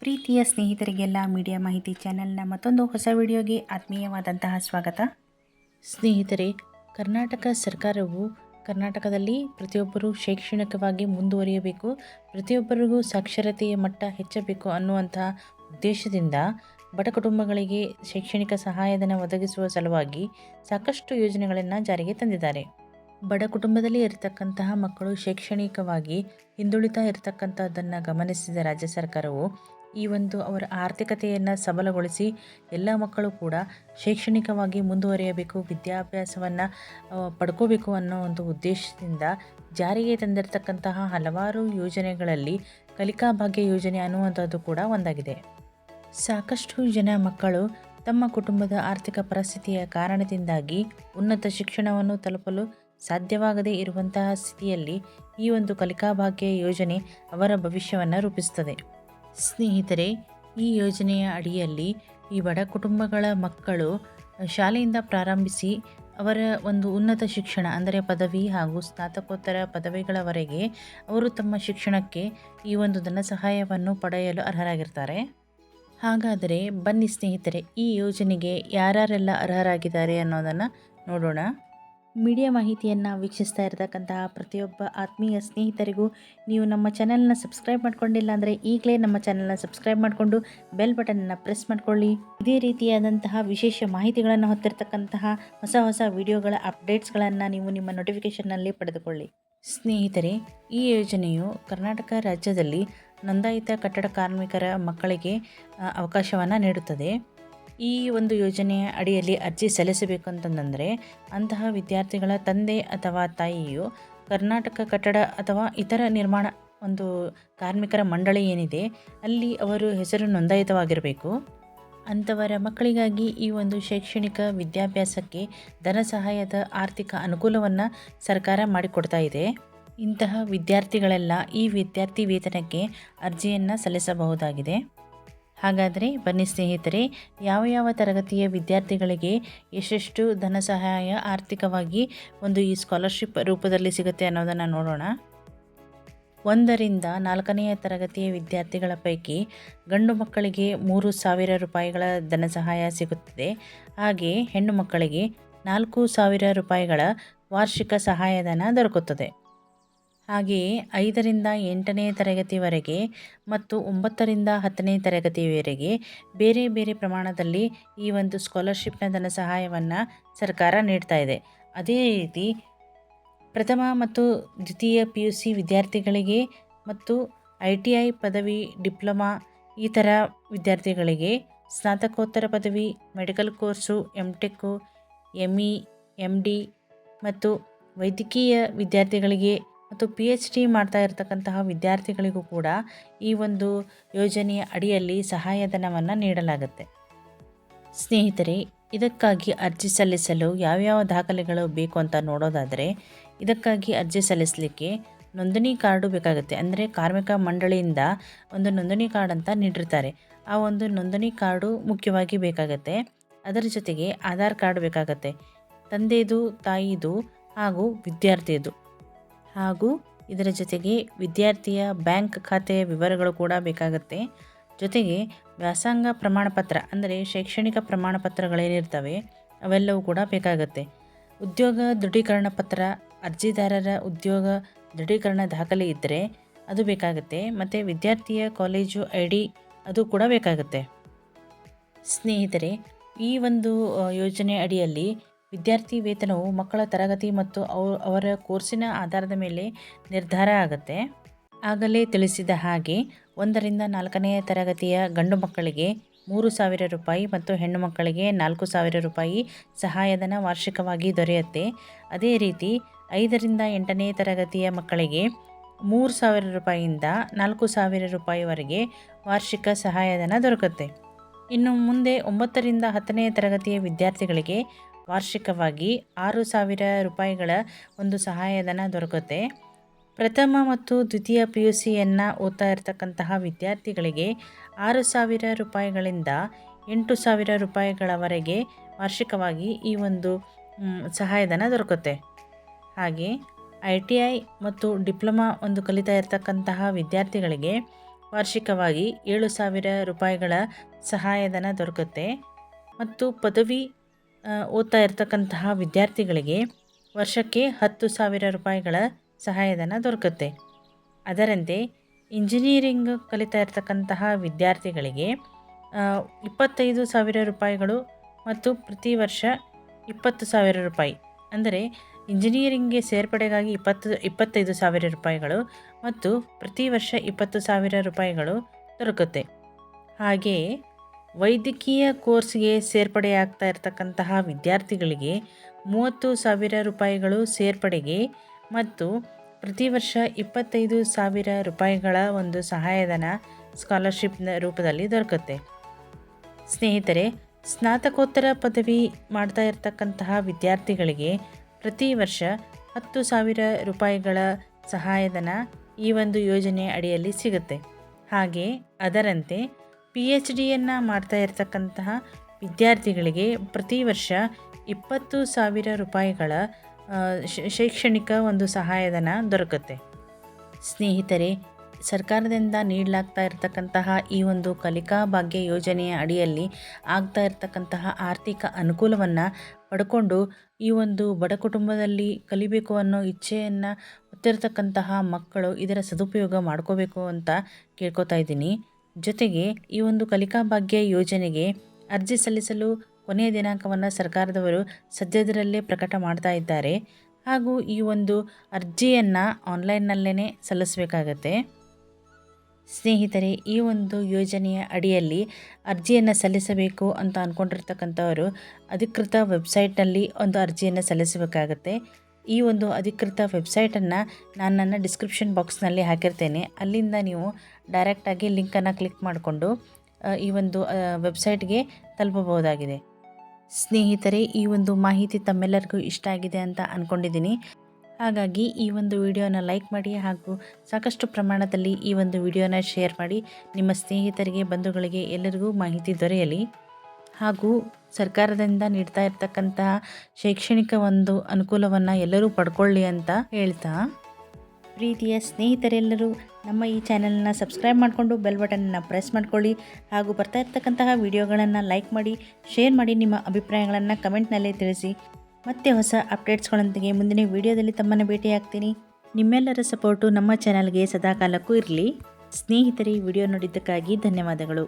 ಪ್ರೀತಿಯ ಸ್ನೇಹಿತರಿಗೆಲ್ಲ ಮೀಡಿಯಾ ಮಾಹಿತಿ ಚಾನೆಲ್ನ ಮತ್ತೊಂದು ಹೊಸ ವಿಡಿಯೋಗೆ ಆತ್ಮೀಯವಾದಂತಹ ಸ್ವಾಗತ. ಸ್ನೇಹಿತರೆ, ಕರ್ನಾಟಕ ಸರ್ಕಾರವು ಕರ್ನಾಟಕದಲ್ಲಿ ಪ್ರತಿಯೊಬ್ಬರೂ ಶೈಕ್ಷಣಿಕವಾಗಿ ಮುಂದುವರಿಯಬೇಕು, ಪ್ರತಿಯೊಬ್ಬರಿಗೂ ಸಾಕ್ಷರತೆಯ ಮಟ್ಟ ಹೆಚ್ಚಬೇಕು ಅನ್ನುವಂತಹ ಉದ್ದೇಶದಿಂದ ಬಡ ಕುಟುಂಬಗಳಿಗೆ ಶೈಕ್ಷಣಿಕ ಸಹಾಯಧನ ಒದಗಿಸುವ ಸಲುವಾಗಿ ಸಾಕಷ್ಟು ಯೋಜನೆಗಳನ್ನು ಜಾರಿಗೆ ತಂದಿದ್ದಾರೆ. ಬಡ ಕುಟುಂಬದಲ್ಲಿ ಇರತಕ್ಕಂತಹ ಮಕ್ಕಳು ಶೈಕ್ಷಣಿಕವಾಗಿ ಹಿಂದುಳಿತಾ ಇರತಕ್ಕಂಥದ್ದನ್ನು ಗಮನಿಸಿದ ರಾಜ್ಯ ಸರ್ಕಾರವು ಈ ಒಂದು ಅವರ ಆರ್ಥಿಕತೆಯನ್ನು ಸಬಲಗೊಳಿಸಿ ಎಲ್ಲ ಮಕ್ಕಳು ಕೂಡ ಶೈಕ್ಷಣಿಕವಾಗಿ ಮುಂದುವರಿಯಬೇಕು, ವಿದ್ಯಾಭ್ಯಾಸವನ್ನು ಪಡ್ಕೋಬೇಕು ಅನ್ನೋ ಒಂದು ಉದ್ದೇಶದಿಂದ ಜಾರಿಗೆ ತಂದಿರತಕ್ಕಂತಹ ಹಲವಾರು ಯೋಜನೆಗಳಲ್ಲಿ ಕಲಿಕಾ ಭಾಗ್ಯ ಯೋಜನೆ ಅನ್ನುವಂಥದ್ದು ಕೂಡ ಒಂದಾಗಿದೆ. ಸಾಕಷ್ಟು ಜನ ಮಕ್ಕಳು ತಮ್ಮ ಕುಟುಂಬದ ಆರ್ಥಿಕ ಪರಿಸ್ಥಿತಿಯ ಕಾರಣದಿಂದಾಗಿ ಉನ್ನತ ಶಿಕ್ಷಣವನ್ನು ತಲುಪಲು ಸಾಧ್ಯವಾಗದೇ ಇರುವಂತಹ ಸ್ಥಿತಿಯಲ್ಲಿ ಈ ಒಂದು ಕಲಿಕಾ ಭಾಗ್ಯ ಯೋಜನೆ ಅವರ ಭವಿಷ್ಯವನ್ನು ರೂಪಿಸುತ್ತದೆ. ಸ್ನೇಹಿತರೆ, ಈ ಯೋಜನೆಯ ಅಡಿಯಲ್ಲಿ ಈ ಬಡ ಕುಟುಂಬಗಳ ಮಕ್ಕಳು ಶಾಲೆಯಿಂದ ಪ್ರಾರಂಭಿಸಿ ಅವರ ಒಂದು ಉನ್ನತ ಶಿಕ್ಷಣ, ಅಂದರೆ ಪದವಿ ಹಾಗೂ ಸ್ನಾತಕೋತ್ತರ ಪದವಿಗಳವರೆಗೆ ಅವರು ತಮ್ಮ ಶಿಕ್ಷಣಕ್ಕೆ ಈ ಒಂದು ಧನ ಸಹಾಯವನ್ನು ಪಡೆಯಲು ಅರ್ಹರಾಗಿರ್ತಾರೆ. ಹಾಗಾದರೆ ಬನ್ನಿ ಸ್ನೇಹಿತರೆ, ಈ ಯೋಜನೆಗೆ ಯಾರ್ಯಾರೆಲ್ಲ ಅರ್ಹರಾಗಿದ್ದಾರೆ ಅನ್ನೋದನ್ನು ನೋಡೋಣ. ಮೀಡಿಯಾ ಮಾಹಿತಿಯನ್ನು ವೀಕ್ಷಿಸ್ತಾ ಇರತಕ್ಕಂತಹ ಪ್ರತಿಯೊಬ್ಬ ಆತ್ಮೀಯ ಸ್ನೇಹಿತರಿಗೂ ನೀವು ನಮ್ಮ ಚಾನಲ್ನ ಸಬ್ಸ್ಕ್ರೈಬ್ ಮಾಡ್ಕೊಂಡಿಲ್ಲ ಅಂದರೆ ಈಗಲೇ ನಮ್ಮ ಚಾನಲ್ನ ಸಬ್ಸ್ಕ್ರೈಬ್ ಮಾಡಿಕೊಂಡು ಬೆಲ್ ಬಟನನ್ನು ಪ್ರೆಸ್ ಮಾಡ್ಕೊಳ್ಳಿ. ಇದೇ ರೀತಿಯಾದಂತಹ ವಿಶೇಷ ಮಾಹಿತಿಗಳನ್ನು ಹೊತ್ತಿರತಕ್ಕಂತಹ ಹೊಸ ಹೊಸ ವಿಡಿಯೋಗಳ ಅಪ್ಡೇಟ್ಸ್ಗಳನ್ನು ನೀವು ನಿಮ್ಮ ನೋಟಿಫಿಕೇಷನ್ನಲ್ಲಿ ಪಡೆದುಕೊಳ್ಳಿ. ಸ್ನೇಹಿತರೆ, ಈ ಯೋಜನೆಯು ಕರ್ನಾಟಕ ರಾಜ್ಯದಲ್ಲಿ ನೋಂದಾಯಿತ ಕಟ್ಟಡ ಕಾರ್ಮಿಕರ ಮಕ್ಕಳಿಗೆ ಅವಕಾಶವನ್ನು ನೀಡುತ್ತದೆ. ಈ ಒಂದು ಯೋಜನೆಯ ಅಡಿಯಲ್ಲಿ ಅರ್ಜಿ ಸಲ್ಲಿಸಬೇಕು ಅಂತಂದರೆ ಅಂತಹ ವಿದ್ಯಾರ್ಥಿಗಳ ತಂದೆ ಅಥವಾ ತಾಯಿಯು ಕರ್ನಾಟಕ ಕಟ್ಟಡ ಅಥವಾ ಇತರ ನಿರ್ಮಾಣ ಒಂದು ಕಾರ್ಮಿಕರ ಮಂಡಳಿ ಏನಿದೆ, ಅಲ್ಲಿ ಅವರು ಹೆಸರು ನೋಂದಾಯಿತವಾಗಿರಬೇಕು. ಅಂಥವರ ಮಕ್ಕಳಿಗಾಗಿ ಈ ಒಂದು ಶೈಕ್ಷಣಿಕ ವಿದ್ಯಾಭ್ಯಾಸಕ್ಕೆ ಧನ ಸಹಾಯದ ಆರ್ಥಿಕ ಅನುಕೂಲವನ್ನು ಸರ್ಕಾರ ಮಾಡಿಕೊಡ್ತಾ ಇದೆ. ಇಂತಹ ವಿದ್ಯಾರ್ಥಿಗಳೆಲ್ಲ ಈ ವಿದ್ಯಾರ್ಥಿ ವೇತನಕ್ಕೆ ಅರ್ಜಿಯನ್ನು ಸಲ್ಲಿಸಬಹುದಾಗಿದೆ. ಹಾಗಾದರೆ ಬನ್ನಿ ಸ್ನೇಹಿತರೆ, ಯಾವ ಯಾವ ತರಗತಿಯ ವಿದ್ಯಾರ್ಥಿಗಳಿಗೆ ಎಷ್ಟೆಷ್ಟು ಧನ ಸಹಾಯ, ಆರ್ಥಿಕವಾಗಿ ಒಂದು ಈ ಸ್ಕಾಲರ್ಶಿಪ್ ರೂಪದಲ್ಲಿ ಸಿಗುತ್ತೆ ಅನ್ನೋದನ್ನು ನೋಡೋಣ. ಒಂದರಿಂದ ನಾಲ್ಕನೆಯ ತರಗತಿಯ ವಿದ್ಯಾರ್ಥಿಗಳ ಪೈಕಿ ಗಂಡು ಮಕ್ಕಳಿಗೆ ಮೂರು ಸಾವಿರ ರೂಪಾಯಿಗಳ ಧನ ಸಹಾಯ ಸಿಗುತ್ತದೆ. ಹಾಗೆ ಹೆಣ್ಣು ಮಕ್ಕಳಿಗೆ ನಾಲ್ಕು ಸಾವಿರ ರೂಪಾಯಿಗಳ ವಾರ್ಷಿಕ ಸಹಾಯಧನ ದೊರಕುತ್ತದೆ. ಹಾಗೆಯೇ ಐದರಿಂದ ಎಂಟನೇ ತರಗತಿವರೆಗೆ ಮತ್ತು ಒಂಬತ್ತರಿಂದ ಹತ್ತನೇ ತರಗತಿವರೆಗೆ ಬೇರೆ ಬೇರೆ ಪ್ರಮಾಣದಲ್ಲಿ ಈ ಒಂದು ಸ್ಕಾಲರ್ಶಿಪ್ನ ಧನ ಸಹಾಯವನ್ನು ಸರ್ಕಾರ ನೀಡ್ತಾ ಇದೆ. ಅದೇ ರೀತಿ ಪ್ರಥಮ ಮತ್ತು ದ್ವಿತೀಯ ಪಿ ಯು ಸಿ ವಿದ್ಯಾರ್ಥಿಗಳಿಗೆ ಮತ್ತು ಐ ಟಿ ಐ ಪದವಿ, ಡಿಪ್ಲೊಮಾ ಈ ಥರ ವಿದ್ಯಾರ್ಥಿಗಳಿಗೆ ಸ್ನಾತಕೋತ್ತರ ಪದವಿ, medical course M tech M E M D ಮತ್ತು ವೈದ್ಯಕೀಯ ವಿದ್ಯಾರ್ಥಿಗಳಿಗೆ ಮತ್ತು ಪಿ ಎಚ್ ಡಿ ಮಾಡ್ತಾ ಇರತಕ್ಕಂತಹ ವಿದ್ಯಾರ್ಥಿಗಳಿಗೂ ಕೂಡ ಈ ಒಂದು ಯೋಜನೆಯ ಅಡಿಯಲ್ಲಿ ಸಹಾಯಧನವನ್ನು ನೀಡಲಾಗುತ್ತೆ. ಸ್ನೇಹಿತರೆ, ಇದಕ್ಕಾಗಿ ಅರ್ಜಿ ಸಲ್ಲಿಸಲು ಯಾವ್ಯಾವ ದಾಖಲೆಗಳು ಬೇಕು ಅಂತ ನೋಡೋದಾದರೆ, ಇದಕ್ಕಾಗಿ ಅರ್ಜಿ ಸಲ್ಲಿಸಲಿಕ್ಕೆ ನೋಂದಣಿ ಕಾರ್ಡು ಬೇಕಾಗುತ್ತೆ. ಅಂದರೆ ಕಾರ್ಮಿಕ ಮಂಡಳಿಯಿಂದ ಒಂದು ನೋಂದಣಿ ಕಾರ್ಡ್ ಅಂತ ನೀಡಿರ್ತಾರೆ. ಆ ಒಂದು ನೋಂದಣಿ ಕಾರ್ಡು ಮುಖ್ಯವಾಗಿ ಬೇಕಾಗುತ್ತೆ. ಅದರ ಜೊತೆಗೆ ಆಧಾರ್ ಕಾರ್ಡ್ ಬೇಕಾಗುತ್ತೆ. ತಂದೆದು, ತಾಯಿದು ಹಾಗೂ ವಿದ್ಯಾರ್ಥಿಯದು. ಹಾಗೂ ಇದರ ಜೊತೆಗೆ ವಿದ್ಯಾರ್ಥಿಯ ಬ್ಯಾಂಕ್ ಖಾತೆಯ ವಿವರಗಳು ಕೂಡ ಬೇಕಾಗುತ್ತೆ. ಜೊತೆಗೆ ವ್ಯಾಸಂಗ ಪ್ರಮಾಣಪತ್ರ ಅಂದರೆ ಶೈಕ್ಷಣಿಕ ಪ್ರಮಾಣಪತ್ರಗಳೇನಿರ್ತವೆ ಅವೆಲ್ಲವೂ ಕೂಡ ಬೇಕಾಗುತ್ತೆ. ಉದ್ಯೋಗ ದೃಢೀಕರಣ ಪತ್ರ, ಅರ್ಜಿದಾರರ ಉದ್ಯೋಗ ದೃಢೀಕರಣ ದಾಖಲೆ ಇದ್ದರೆ ಅದು ಬೇಕಾಗುತ್ತೆ ಮತ್ತು ವಿದ್ಯಾರ್ಥಿಯ ಕಾಲೇಜು ಐ ಡಿ ಅದು ಕೂಡ ಬೇಕಾಗುತ್ತೆ. ಸ್ನೇಹಿತರೆ, ಈ ಒಂದು ಯೋಜನೆ ಅಡಿಯಲ್ಲಿ ವಿದ್ಯಾರ್ಥಿ ವೇತನವು ಮಕ್ಕಳ ತರಗತಿ ಮತ್ತು ಅವ, ಅವರ ಕೋರ್ಸಿನ ಆಧಾರದ ಮೇಲೆ ನಿರ್ಧಾರ ಆಗುತ್ತೆ. ಆಗಲೇ ತಿಳಿಸಿದ ಹಾಗೆ, ಒಂದರಿಂದ ನಾಲ್ಕನೆಯ ತರಗತಿಯ ಗಂಡು ಮಕ್ಕಳಿಗೆ ಮೂರು ಸಾವಿರ ರೂಪಾಯಿ ಮತ್ತು ಹೆಣ್ಣು ಮಕ್ಕಳಿಗೆ ನಾಲ್ಕು ಸಾವಿರ ರೂಪಾಯಿ ಸಹಾಯಧನ ವಾರ್ಷಿಕವಾಗಿ ದೊರೆಯುತ್ತೆ. ಅದೇ ರೀತಿ, ಐದರಿಂದ ಎಂಟನೇ ತರಗತಿಯ ಮಕ್ಕಳಿಗೆ ಮೂರು ಸಾವಿರ ರೂಪಾಯಿಯಿಂದ ನಾಲ್ಕು ಸಾವಿರ ರೂಪಾಯಿವರೆಗೆ ವಾರ್ಷಿಕ ಸಹಾಯಧನ ದೊರಕುತ್ತೆ. ಇನ್ನು ಮುಂದೆ ಒಂಬತ್ತರಿಂದ ಹತ್ತನೇ ತರಗತಿಯ ವಿದ್ಯಾರ್ಥಿಗಳಿಗೆ ವಾರ್ಷಿಕವಾಗಿ ಆರು ಸಾವಿರ ರೂಪಾಯಿಗಳ ಒಂದು ಸಹಾಯಧನ ದೊರಕುತ್ತೆ. ಪ್ರಥಮ ಮತ್ತು ದ್ವಿತೀಯ ಪಿ ಯು ಸಿಯನ್ನು ಓದ್ತಾ ಇರತಕ್ಕಂತಹ ವಿದ್ಯಾರ್ಥಿಗಳಿಗೆ ಆರು ಸಾವಿರ ರೂಪಾಯಿಗಳಿಂದ ಎಂಟು ಸಾವಿರ ರೂಪಾಯಿಗಳವರೆಗೆ ವಾರ್ಷಿಕವಾಗಿ ಈ ಒಂದು ಸಹಾಯಧನ ದೊರಕುತ್ತೆ. ಹಾಗೆ ಐ ಟಿ ಐ ಮತ್ತು ಡಿಪ್ಲೊಮಾ ಒಂದು ಕಲಿತಾ ಇರತಕ್ಕಂತಹ ವಿದ್ಯಾರ್ಥಿಗಳಿಗೆ ವಾರ್ಷಿಕವಾಗಿ ಏಳು ಸಾವಿರ ರೂಪಾಯಿಗಳ ಸಹಾಯಧನ ದೊರಕುತ್ತೆ. ಮತ್ತು ಪದವಿ ಓದ್ತಾ ಇರ್ತಕ್ಕಂತಹ ವಿದ್ಯಾರ್ಥಿಗಳಿಗೆ ವರ್ಷಕ್ಕೆ ಹತ್ತು ಸಾವಿರ ರೂಪಾಯಿಗಳ ಸಹಾಯಧನ ದೊರಕುತ್ತೆ. ಅದರಂತೆ ಇಂಜಿನಿಯರಿಂಗ್ ಕಲಿತಾ ಇರ್ತಕ್ಕಂತಹ ವಿದ್ಯಾರ್ಥಿಗಳಿಗೆ ಇಪ್ಪತ್ತೈದು ಸಾವಿರ ರೂಪಾಯಿಗಳು ಮತ್ತು ಪ್ರತಿ ವರ್ಷ ಇಪ್ಪತ್ತು ಸಾವಿರ ರೂಪಾಯಿ. ಅಂದರೆ ಇಂಜಿನಿಯರಿಂಗ್ಗೆ ಸೇರ್ಪಡೆಗಾಗಿ ಇಪ್ಪತ್ತು, ಇಪ್ಪತ್ತೈದು ಸಾವಿರ ರೂಪಾಯಿಗಳು ಮತ್ತು ಪ್ರತಿ ವರ್ಷ ಇಪ್ಪತ್ತು ಸಾವಿರ ರೂಪಾಯಿಗಳು ದೊರಕುತ್ತೆ. ಹಾಗೆಯೇ ವೈದ್ಯಕೀಯ ಕೋರ್ಸ್ಗೆ ಸೇರ್ಪಡೆಯಾಗ್ತಾ ಇರತಕ್ಕಂತಹ ವಿದ್ಯಾರ್ಥಿಗಳಿಗೆ ಮೂವತ್ತು ಸಾವಿರ ರೂಪಾಯಿಗಳು ಸೇರ್ಪಡೆಗೆ ಮತ್ತು ಪ್ರತಿ ವರ್ಷ ಇಪ್ಪತ್ತೈದು ಸಾವಿರ ರೂಪಾಯಿಗಳ ಒಂದು ಸಹಾಯಧನ ಸ್ಕಾಲರ್ಶಿಪ್ನ ರೂಪದಲ್ಲಿ ದೊರಕುತ್ತೆ. ಸ್ನೇಹಿತರೆ, ಸ್ನಾತಕೋತ್ತರ ಪದವಿ ಮಾಡ್ತಾ ಇರತಕ್ಕಂತಹ ವಿದ್ಯಾರ್ಥಿಗಳಿಗೆ ಪ್ರತಿ ವರ್ಷ ಹತ್ತು ಸಾವಿರ ರೂಪಾಯಿಗಳ ಸಹಾಯಧನ ಈ ಒಂದು ಯೋಜನೆ ಅಡಿಯಲ್ಲಿ ಸಿಗುತ್ತೆ. ಹಾಗೆ ಅದರಂತೆ ಪಿ ಎಚ್ ಡಿಯನ್ನು ಮಾಡ್ತಾ ಇರತಕ್ಕಂತಹ ವಿದ್ಯಾರ್ಥಿಗಳಿಗೆ ಪ್ರತಿ ವರ್ಷ ಇಪ್ಪತ್ತು ಸಾವಿರ ರೂಪಾಯಿಗಳ ಶೈಕ್ಷಣಿಕ ಒಂದು ಸಹಾಯಧನ ದೊರಕುತ್ತೆ. ಸ್ನೇಹಿತರೆ, ಸರ್ಕಾರದಿಂದ ನೀಡಲಾಗ್ತಾ ಇರತಕ್ಕಂತಹ ಈ ಒಂದು ಕಲಿಕಾ ಭಾಗ್ಯ ಯೋಜನೆಯ ಅಡಿಯಲ್ಲಿ ಆಗ್ತಾ ಇರತಕ್ಕಂತಹ ಆರ್ಥಿಕ ಅನುಕೂಲವನ್ನು ಪಡ್ಕೊಂಡು ಈ ಒಂದು ಬಡ ಕುಟುಂಬದಲ್ಲಿ ಕಲಿಬೇಕು ಅನ್ನೋ ಇಚ್ಛೆಯನ್ನು ಹೊತ್ತಿರತಕ್ಕಂತಹ ಮಕ್ಕಳು ಇದರ ಸದುಪಯೋಗ ಮಾಡ್ಕೋಬೇಕು ಅಂತ ಕೇಳ್ಕೊತಾ ಇದ್ದೀನಿ. ಜೊತೆಗೆ ಈ ಒಂದು ಕಲಿಕಾ ಭಾಗ್ಯ ಯೋಜನೆಗೆ ಅರ್ಜಿ ಸಲ್ಲಿಸಲು ಕೊನೆಯ ದಿನಾಂಕವನ್ನು ಸರ್ಕಾರದವರು ಸದ್ಯದರಲ್ಲೇ ಪ್ರಕಟ ಮಾಡ್ತಾ ಇದ್ದಾರೆ. ಹಾಗೂ ಈ ಒಂದು ಅರ್ಜಿಯನ್ನು ಆನ್ಲೈನ್ನಲ್ಲೇ ಸಲ್ಲಿಸಬೇಕಾಗತ್ತೆ. ಸ್ನೇಹಿತರೆ, ಈ ಒಂದು ಯೋಜನೆಯ ಅಡಿಯಲ್ಲಿ ಅರ್ಜಿಯನ್ನು ಸಲ್ಲಿಸಬೇಕು ಅಂತ ಅಂದ್ಕೊಂಡಿರ್ತಕ್ಕಂಥವರು ಅಧಿಕೃತ ವೆಬ್ಸೈಟ್ನಲ್ಲಿ ಒಂದು ಅರ್ಜಿಯನ್ನು ಸಲ್ಲಿಸಬೇಕಾಗತ್ತೆ. ಈ ಒಂದು ಅಧಿಕೃತ ವೆಬ್ಸೈಟನ್ನು ನಾನು ನನ್ನ ಡಿಸ್ಕ್ರಿಪ್ಷನ್ ಬಾಕ್ಸ್ನಲ್ಲಿ ಹಾಕಿರ್ತೇನೆ. ಅಲ್ಲಿಂದ ನೀವು ಡೈರೆಕ್ಟಾಗಿ ಲಿಂಕನ್ನು ಕ್ಲಿಕ್ ಮಾಡಿಕೊಂಡು ಈ ಒಂದು ವೆಬ್ಸೈಟ್ಗೆ ತಲುಪಬಹುದಾಗಿದೆ. ಸ್ನೇಹಿತರೆ, ಈ ಒಂದು ಮಾಹಿತಿ ತಮ್ಮೆಲ್ಲರಿಗೂ ಇಷ್ಟ ಆಗಿದೆ ಅಂತ ಅಂದ್ಕೊಂಡಿದ್ದೀನಿ ಹಾಗಾಗಿ ಈ ಒಂದು ವಿಡಿಯೋನ ಲೈಕ್ ಮಾಡಿ ಹಾಗೂ ಸಾಕಷ್ಟು ಪ್ರಮಾಣದಲ್ಲಿ ಈ ಒಂದು ವಿಡಿಯೋನ ಶೇರ್ ಮಾಡಿ. ನಿಮ್ಮ ಸ್ನೇಹಿತರಿಗೆ, ಬಂಧುಗಳಿಗೆ ಎಲ್ಲರಿಗೂ ಮಾಹಿತಿ ದೊರೆಯಲಿ. ಹಾಗೂ ಸರ್ಕಾರದಿಂದ ನೀಡ್ತಾ ಇರ್ತಕ್ಕಂತಹ ಶೈಕ್ಷಣಿಕ ಒಂದು ಅನುಕೂಲವನ್ನು ಎಲ್ಲರೂ ಪಡ್ಕೊಳ್ಳಿ ಅಂತ ಹೇಳ್ತಾ. ಪ್ರೀತಿಯ ಸ್ನೇಹಿತರೆಲ್ಲರೂ ನಮ್ಮ ಈ ಚಾನೆಲ್ನ ಸಬ್ಸ್ಕ್ರೈಬ್ ಮಾಡಿಕೊಂಡು ಬೆಲ್ ಬಟನ್ನ ಪ್ರೆಸ್ ಮಾಡ್ಕೊಳ್ಳಿ ಹಾಗೂ ಬರ್ತಾ ಇರ್ತಕ್ಕಂತಹ ವಿಡಿಯೋಗಳನ್ನು ಲೈಕ್ ಮಾಡಿ, ಶೇರ್ ಮಾಡಿ ನಿಮ್ಮ ಅಭಿಪ್ರಾಯಗಳನ್ನು ಕಮೆಂಟ್ನಲ್ಲೇ ತಿಳಿಸಿ. ಮತ್ತೆ ಹೊಸ ಅಪ್ಡೇಟ್ಸ್ಗಳೊಂದಿಗೆ ಮುಂದಿನ ವಿಡಿಯೋದಲ್ಲಿ ತಮ್ಮನ್ನು ಭೇಟಿಯಾಗ್ತೀನಿ. ನಿಮ್ಮೆಲ್ಲರ ಸಪೋರ್ಟು ನಮ್ಮ ಚಾನಲ್ಗೆ ಸದಾಕಾಲಕ್ಕೂ ಇರಲಿ. ಸ್ನೇಹಿತರೆ, ವಿಡಿಯೋ ನೋಡಿದ್ದಕ್ಕಾಗಿ ಧನ್ಯವಾದಗಳು.